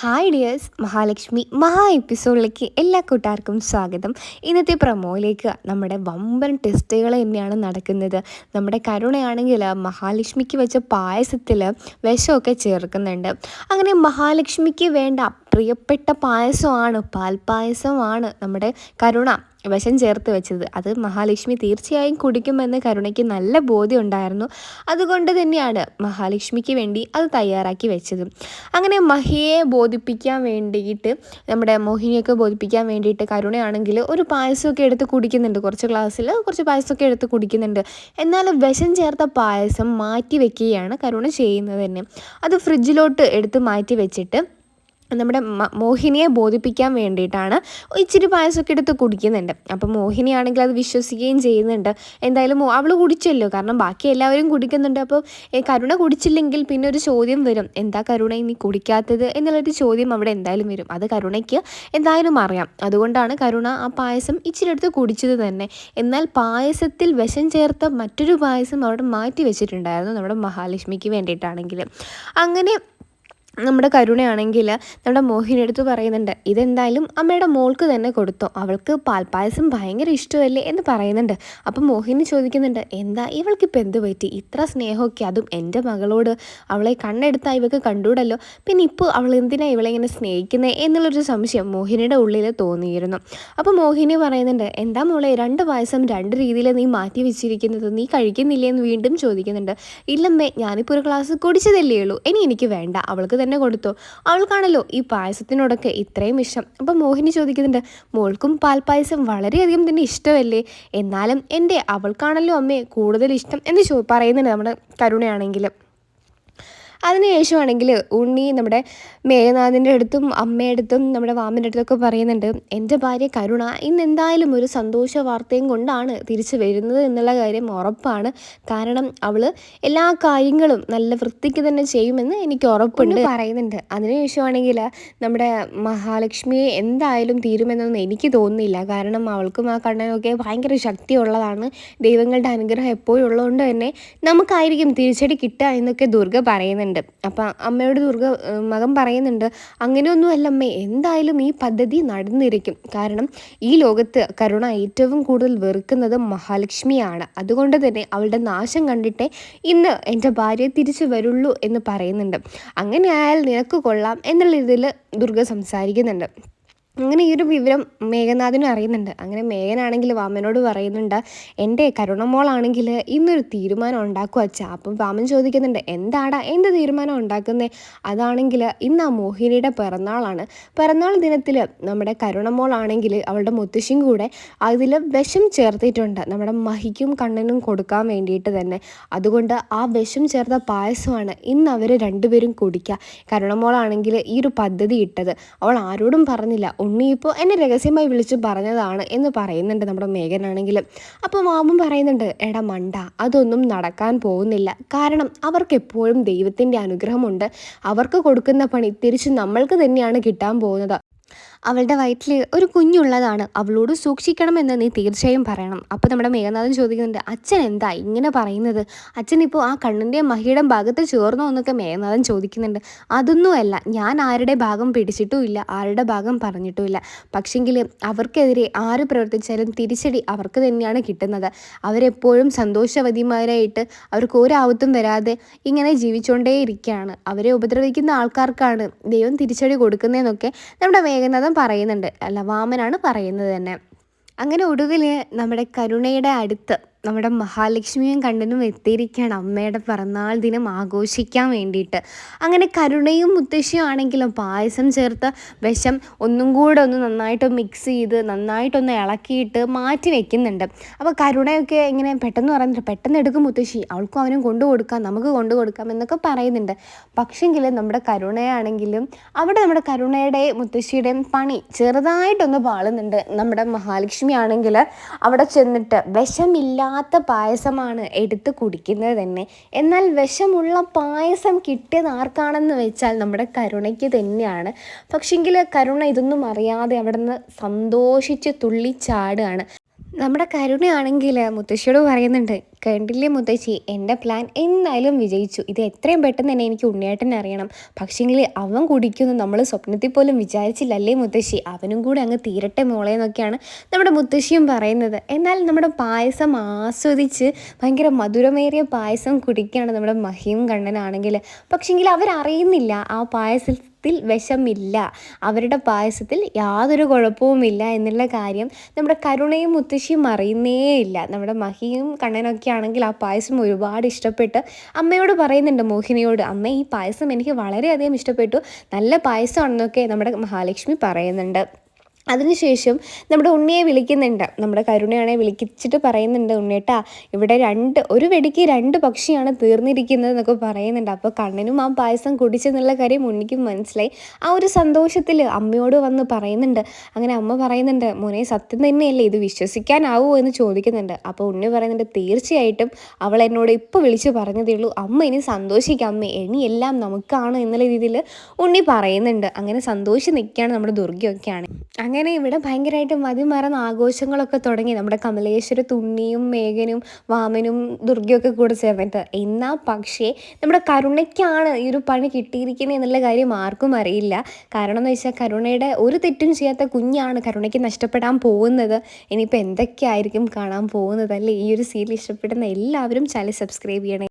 Hi dears Mahalakshmi മഹാ എപ്പിസോഡിലേക്ക് എല്ലാ കൂട്ടുകാർക്കും സ്വാഗതം. ഇന്നത്തെ പ്രമോയിലേക്ക് നമ്മുടെ വമ്പൻ ടെസ്റ്റുകൾ തന്നെയാണ് നടക്കുന്നത്. നമ്മുടെ കരുണയാണെങ്കിൽ മഹാലക്ഷ്മിക്ക് വെച്ച പായസത്തിൽ വിഷമൊക്കെ ചേർക്കുന്നുണ്ട്. അങ്ങനെ മഹാലക്ഷ്മിക്ക് വേണ്ട പ്രിയപ്പെട്ട പായസമാണ് പാൽപ്പായസമാണ് നമ്മുടെ കരുണ. വിഷം ചേർത്ത് വെച്ചത്. അത് മഹാലക്ഷ്മി തീർച്ചയായും കുടിക്കുമെന്ന് കരുണയ്ക്ക് നല്ല ബോധ്യം ഉണ്ടായിരുന്നു അതുകൊണ്ട് തന്നെയാണ് മഹാലക്ഷ്മിക്ക് വേണ്ടി അത് തയ്യാറാക്കി വെച്ചത്. അങ്ങനെ മഹിയെ ബോധിപ്പിക്കാൻ വേണ്ടിയിട്ട് നമ്മുടെ മോഹിനിയൊക്കെ ബോധിപ്പിക്കാൻ വേണ്ടിയിട്ട് കരുണയാണെങ്കിൽ ഒരു പായസമൊക്കെ എടുത്ത് കുടിക്കുന്നുണ്ട്. കുറച്ച് ഗ്ലാസ്സിൽ കുറച്ച് പായസമൊക്കെ എടുത്ത് കുടിക്കുന്നുണ്ട്. എന്നാൽ വിഷം ചേർത്ത പായസം മാറ്റി വെക്കുകയാണ് കരുണ ചെയ്യുന്നത് തന്നെ. അത് ഫ്രിഡ്ജിലോട്ട് എടുത്ത് മാറ്റി വെച്ചിട്ട് നമ്മുടെ മോഹിനിയെ ബോധിപ്പിക്കാൻ വേണ്ടിയിട്ടാണ് ഇച്ചിരി പായസമൊക്കെ എടുത്ത് കുടിക്കുന്നുണ്ട്. അപ്പം മോഹിനിയാണെങ്കിൽ അത് വിശ്വസിക്കുകയും ചെയ്യുന്നുണ്ട്. എന്തായാലും അവൾ കുടിച്ചല്ലോ. കാരണം ബാക്കി എല്ലാവരും കുടിക്കുന്നുണ്ട്. അപ്പോൾ കരുണ കുടിച്ചില്ലെങ്കിൽ പിന്നെ ഒരു ചോദ്യം വരും. എന്താ കരുണ ഇനി കുടിക്കാത്തത് എന്നുള്ളൊരു ചോദ്യം അവിടെ എന്തായാലും വരും. അത് കരുണയ്ക്ക് എന്തായാലും അറിയാം. അതുകൊണ്ടാണ് കരുണ ആ പായസം ഇച്ചിരി എടുത്ത് കുടിച്ചത് തന്നെ. എന്നാൽ പായസത്തിൽ വിഷം ചേർത്ത മറ്റൊരു പായസം അവിടെ മാറ്റി വെച്ചിട്ടുണ്ടായിരുന്നു നമ്മുടെ മഹാലക്ഷ്മിക്ക് വേണ്ടിയിട്ടാണെങ്കിൽ അങ്ങനെ നമ്മുടെ കരുണയാണെങ്കിൽ നമ്മുടെ മോഹിനി എടുത്ത് പറയുന്നുണ്ട് ഇതെന്തായാലും അമ്മയുടെ മോൾക്ക് തന്നെ കൊടുത്തോ. അവൾക്ക് പാൽപ്പായസം ഭയങ്കര ഇഷ്ടമല്ലേ? എന്ന് പറയുന്നുണ്ട്. അപ്പം മോഹിനി ചോദിക്കുന്നുണ്ട് എന്താ ഇവൾക്കിപ്പോൾ എന്ത് പറ്റി? ഇത്ര സ്നേഹമൊക്കെ അതും എന്റെ മകളോട് അവളെ കണ്ണെടുത്താൽ ഇവൾക്ക് കണ്ടൂടല്ലോ. പിന്നെ ഇപ്പോൾ അവൾ എന്തിനാണ് ഇവളെ ഇങ്ങനെ സ്നേഹിക്കുന്നത് എന്നുള്ളൊരു സംശയം മോഹിനിയുടെ ഉള്ളിൽ തോന്നിയിരുന്നു. അപ്പോൾ മോഹിനി പറയുന്നുണ്ട് എന്താ മോളെ രണ്ട് പായസം രണ്ട് രീതിയിൽ നീ മാറ്റി വെച്ചിരിക്കുന്നത്. നീ കഴിക്കുന്നില്ലേ? എന്ന് വീണ്ടും ചോദിക്കുന്നുണ്ട് ഇല്ലമ്മേ ഞാനിപ്പോൾ ഒരു ക്ലാസ് കുടിച്ചതല്ലേ ഉള്ളൂ. ഇനി എനിക്ക് വേണ്ട. അവൾക്ക് തന്നെ കൊടുത്തു. അവൾക്കാണല്ലോ ഈ പായസത്തിനോടൊക്കെ ഇത്രയും ഇഷ്ടം. അപ്പം മോഹിനി ചോദിക്കുന്നുണ്ട് മോൾക്കും പാൽപ്പായസം വളരെയധികം തന്നെ ഇഷ്ടമല്ലേ? എന്നാലും എന്റെ അവൾക്കാണല്ലോ അമ്മയെ കൂടുതൽ ഇഷ്ടം എന്ന് പറയുന്നുണ്ട് നമ്മുടെ കരുണയാണെങ്കിലും. അതിനുശേഷമാണെങ്കിൽ ഉണ്ണി നമ്മുടെ മേഘനാഥിന്റെ അടുത്തും അമ്മയുടെ അടുത്തും നമ്മുടെ വാമിന്റെ അടുത്തൊക്കെ പറയുന്നുണ്ട് എന്റെ ഭാര്യ കരുണ ഇന്ന് എന്തായാലും ഒരു സന്തോഷ വാർത്തയും കൊണ്ടാണ് തിരിച്ചു വരുന്നത് എന്നുള്ള കാര്യം ഉറപ്പാണ്. കാരണം അവൾ എല്ലാ കാര്യങ്ങളും നല്ല വൃത്തിക്ക് തന്നെ ചെയ്യുമെന്ന് എനിക്ക് ഉറപ്പുണ്ട്. പറയുന്നുണ്ട്. അതിനുശേഷമാണെങ്കിൽ നമ്മുടെ മഹാലക്ഷ്മിയെ എന്തായാലും തീരുമെന്നൊന്നും എനിക്ക് തോന്നുന്നില്ല. കാരണം അവൾക്കും ആ കണ്ണനൊക്കെ ഭയങ്കര ശക്തിയുള്ളതാണ്. ദൈവങ്ങളുടെ അനുഗ്രഹം എപ്പോഴും ഉള്ളതുകൊണ്ട് തന്നെ നമുക്കായിരിക്കും തിരിച്ചടി കിട്ടുക എന്നൊക്കെ ദുർഗ പറയുന്നുണ്ട്. പറയുന്നുണ്ട്. അപ്പം അമ്മയോട് ദുർഗ മകൻ പറയുന്നുണ്ട് അങ്ങനെയൊന്നും അല്ല അമ്മേ എന്തായാലും ഈ പദ്ധതി നടന്നിരിക്കും. കാരണം ഈ ലോകത്ത് കരുണ ഏറ്റവും കൂടുതൽ വെറുക്കുന്നത് മഹാലക്ഷ്മിയാണ്. അതുകൊണ്ട് തന്നെ അവളുടെ നാശം കണ്ടിട്ടേ ഇന്ന് എന്റെ ഭാര്യ തിരിച്ചു വരുള്ളൂ എന്ന് പറയുന്നുണ്ട്. അങ്ങനെ ആയാൽ നിനക്ക് കൊള്ളാം എന്നുള്ള ഇതിൽ ദുർഗ സംസാരിക്കുന്നുണ്ട്. അങ്ങനെ ഈ ഒരു വിവരം മേഘനാഥിനും അറിയുന്നുണ്ട്. അങ്ങനെ മേഘനാണെങ്കിൽ വാമനോട് പറയുന്നുണ്ട് എന്റെ കരുണമോളാണെങ്കിൽ ഇന്നൊരു തീരുമാനം ഉണ്ടാക്കുക അച്ഛാ. അപ്പം വാമൻ ചോദിക്കുന്നുണ്ട് എന്താടാ എന്ത് തീരുമാനം ഉണ്ടാക്കുന്നത് അതാണെങ്കിൽ ഇന്ന് ആ മോഹിനിയുടെ പിറന്നാളാണ്. പിറന്നാൾ ദിനത്തിൽ നമ്മുടെ കരുണമോളാണെങ്കിൽ അവളുടെ മുത്തശ്ശിയും കൂടെ അതിൽ വിഷം ചേർത്തിട്ടുണ്ട്. നമ്മുടെ മഹിക്കും കണ്ണനും കൊടുക്കാൻ വേണ്ടിയിട്ട് തന്നെ. അതുകൊണ്ട് ആ വിഷം ചേർത്ത പായസമാണ് ഇന്ന് അവർ രണ്ടുപേരും കുടിക്കുക. കരുണമോളാണെങ്കിൽ ഈ ഒരു പദ്ധതി ഇട്ടത്. അവൾ ആരോടും പറഞ്ഞില്ല ഉണ്ണി ഇപ്പോൾ എന്നെ രഹസ്യമായി വിളിച്ച് പറഞ്ഞതാണ് എന്ന് പറയുന്നുണ്ട് നമ്മുടെ മേഘനാണെങ്കിലും. അപ്പോൾ മാമൻ പറയുന്നുണ്ട് എടാ മണ്ട അതൊന്നും നടക്കാൻ പോകുന്നില്ല. കാരണം അവർക്ക് എപ്പോഴും ദൈവത്തിന്റെ അനുഗ്രഹമുണ്ട്. അവർക്ക് കൊടുക്കുന്ന പണി തിരിച്ച് നമ്മൾക്ക് തന്നെയാണ് കിട്ടാൻ പോകുന്നത്. അവളുടെ വയറ്റിൽ ഒരു കുഞ്ഞുള്ളതാണ്. അവളോട് സൂക്ഷിക്കണമെന്ന് നീ തീർച്ചയായും പറയണം. അപ്പോൾ നമ്മുടെ മേഘനാഥൻ ചോദിക്കുന്നുണ്ട് അച്ഛൻ എന്താ ഇങ്ങനെ പറയുന്നത്? അച്ഛൻ ഇപ്പോൾ ആ കണ്ണിന്റെ മഹിയുടെ ഭാഗത്ത് ചേർന്നോ? എന്നൊക്കെ മേഘനാഥൻ ചോദിക്കുന്നുണ്ട്. അതൊന്നുമല്ല ഞാൻ ആരുടെ ഭാഗം പിടിച്ചിട്ടുമില്ല ആരുടെ ഭാഗം പറഞ്ഞിട്ടുമില്ല. പക്ഷെങ്കിൽ അവർക്കെതിരെ ആര് പ്രവർത്തിച്ചാലും തിരിച്ചടി അവർക്ക് തന്നെയാണ് കിട്ടുന്നത്. അവരെപ്പോഴും സന്തോഷവതിമാരായിട്ട് അവർക്ക് ഒരാവത്തും വരാതെ ഇങ്ങനെ ജീവിച്ചുകൊണ്ടേയിരിക്കുകയാണ് അവരെ ഉപദ്രവിക്കുന്ന ആൾക്കാർക്കാണ് ദൈവം തിരിച്ചടി കൊടുക്കുന്നതെന്നൊക്കെ നമ്മുടെ മേഘനാഥൻ പറയുന്നുണ്ട്. അല്ല വാമനാണ് പറയുന്നത് തന്നെ. അങ്ങനെ ഒടുവിൽ നമ്മുടെ കരുണയുടെ അടുത്ത് നമ്മുടെ മഹാലക്ഷ്മിയും കണ്ടനും എത്തിയിരിക്കുകയാണ് അമ്മയുടെ പിറന്നാൾ ദിനം ആഘോഷിക്കാൻ വേണ്ടിയിട്ട്. അങ്ങനെ കരുണയും മുത്തശ്ശിയും ആണെങ്കിലും പായസം ചേർത്ത് വിഷം ഒന്നും കൂടെ ഒന്ന് നന്നായിട്ട് മിക്സ് ചെയ്ത് നന്നായിട്ടൊന്ന് ഇളക്കിയിട്ട് മാറ്റി വെക്കുന്നുണ്ട്. അപ്പോൾ കരുണയൊക്കെ ഇങ്ങനെ പെട്ടെന്ന് പറയുന്നുണ്ട് പെട്ടെന്ന് എടുക്കും മുത്തശ്ശി അവൾക്കും അവനും കൊണ്ടു കൊടുക്കാം നമുക്ക് കൊണ്ടു കൊടുക്കാം എന്നൊക്കെ പറയുന്നുണ്ട്. പക്ഷെങ്കിൽ നമ്മുടെ കരുണയാണെങ്കിലും അവിടെ നമ്മുടെ കരുണയുടെ മുത്തശ്ശിയുടെയും പണി ചെറുതായിട്ടൊന്ന് പാളുന്നുണ്ട്. നമ്മുടെ മഹാലക്ഷ്മി ആണെങ്കിൽ അവിടെ ചെന്നിട്ട് വിഷമില്ല ഇല്ലാത്ത പായസമാണ് എടുത്ത് കുടിക്കുന്നത് തന്നെ. എന്നാൽ വിഷമുള്ള പായസം കിട്ടിയത് ആർക്കാണെന്ന് വെച്ചാൽ നമ്മുടെ കരുണയ്ക്ക് തന്നെയാണ്. പക്ഷെങ്കിൽ കരുണ ഇതൊന്നും അറിയാതെ അവിടെ നിന്ന് സന്തോഷിച്ച് തുള്ളിച്ചാടുകയാണ്. നമ്മുടെ കരുണയാണെങ്കിൽ മുത്തശ്ശിയോട് പറയുന്നുണ്ട് കണ്ടില്ലേ മുത്തശ്ശി എന്റെ പ്ലാൻ എന്തായാലും വിജയിച്ചു. ഇത് എത്രയും പെട്ടെന്ന് തന്നെ എനിക്ക് ഉണ്ണിയേട്ടനെ അറിയണം. പക്ഷേങ്കിൽ അവൻ കുടിക്കുന്നു. നമ്മൾ സ്വപ്നത്തിൽ പോലും വിചാരിച്ചില്ലല്ലേ മുത്തശ്ശി? അവനും കൂടെ അങ്ങ് തീരട്ടെ മോളെ എന്നൊക്കെയാണ് നമ്മുടെ മുത്തശ്ശിയും പറയുന്നത്. എന്നാൽ നമ്മുടെ പായസം ആസ്വദിച്ച് ഭയങ്കര മധുരമേറിയ പായസം കുടിക്കുകയാണ് നമ്മുടെ മഹിയും കണ്ണനാണെങ്കിൽ പക്ഷേങ്കിൽ അവരറിയുന്നില്ല ആ പായസത്തിൽ ത്തിൽ വിഷമില്ല. അവരുടെ പായസത്തിൽ യാതൊരു കുഴപ്പവുമില്ല എന്നുള്ള കാര്യം നമ്മുടെ കരുണയും മുത്തശ്ശിയും അറിയുന്നേ ഇല്ല നമ്മുടെ മഹിയും കണ്ണനൊക്കെ ആണെങ്കിൽ ആ പായസം ഒരുപാട് ഇഷ്ടപ്പെട്ട് അമ്മയോട് പറയുന്നുണ്ട് മോഹിനിയോട് അമ്മ ഈ പായസം എനിക്ക് വളരെയധികം ഇഷ്ടപ്പെട്ടു. നല്ല പായസമാണെന്നൊക്കെ നമ്മുടെ മഹാലക്ഷ്മി പറയുന്നുണ്ട്. അതിനുശേഷം നമ്മുടെ ഉണ്ണിയെ വിളിക്കുന്നുണ്ട്. നമ്മുടെ കരുണയാണെ വിളിച്ചിട്ട് പറയുന്നുണ്ട് ഉണ്ണിയേട്ടാ ഇവിടെ രണ്ട് ഒരു വെടിക്ക് രണ്ട് പക്ഷിയാണ് തീർന്നിരിക്കുന്നത് എന്നൊക്കെ പറയുന്നുണ്ട്. അപ്പോൾ കണ്ണനും ആ പായസം കുടിച്ചെന്നുള്ള കാര്യം ഉണ്ണിക്കും മനസ്സിലായി. ആ ഒരു സന്തോഷത്തിൽ അമ്മയോട് വന്ന് പറയുന്നുണ്ട്. അങ്ങനെ അമ്മ പറയുന്നുണ്ട് മോനെ സത്യം തന്നെയല്ലേ ഇത് വിശ്വസിക്കാനാവോ എന്ന് ചോദിക്കുന്നുണ്ട്. അപ്പോൾ ഉണ്ണി പറയുന്നുണ്ട് തീർച്ചയായിട്ടും അവൾ എന്നോട് ഇപ്പോൾ വിളിച്ച് പറഞ്ഞതേ ഉള്ളൂ. അമ്മ ഇനി സന്തോഷിക്കാം. അമ്മ ഇനി എല്ലാം നമുക്കാണ് എന്നുള്ള രീതിയിൽ ഉണ്ണി പറയുന്നുണ്ട്. അങ്ങനെ സന്തോഷിച്ച് നിൽക്കുകയാണ് നമ്മുടെ ദുർഗയൊക്കെയാണ് അങ്ങനെ ഇവിടെ ഭയങ്കരമായിട്ട് മതിമറന്ന ആഘോഷങ്ങളൊക്കെ തുടങ്ങി. നമ്മുടെ കമലേശ്വര തുണ്ണിയും മേഘനും വാമനും ദുർഗയൊക്കെ കൂടെ ചേർന്നിട്ട്. എന്നാൽ പക്ഷേ നമ്മുടെ കരുണയ്ക്കാണ് ഈ ഒരു പണി കിട്ടിയിരിക്കുന്നത് എന്നുള്ള കാര്യം ആർക്കും അറിയില്ല. കാരണം എന്ന് വെച്ചാൽ കരുണയുടെ ഒരു തെറ്റും ചെയ്യാത്ത കുഞ്ഞാണ് കരുണയ്ക്ക് നഷ്ടപ്പെടാൻ പോകുന്നത്. ഇനിയിപ്പോൾ എന്തൊക്കെയായിരിക്കും കാണാൻ പോകുന്നത്? അല്ലേ? ഈ ഒരു സീരിയൽ ഇഷ്ടപ്പെടുന്ന എല്ലാവരും ചാനൽ സബ്സ്ക്രൈബ് ചെയ്യണേ.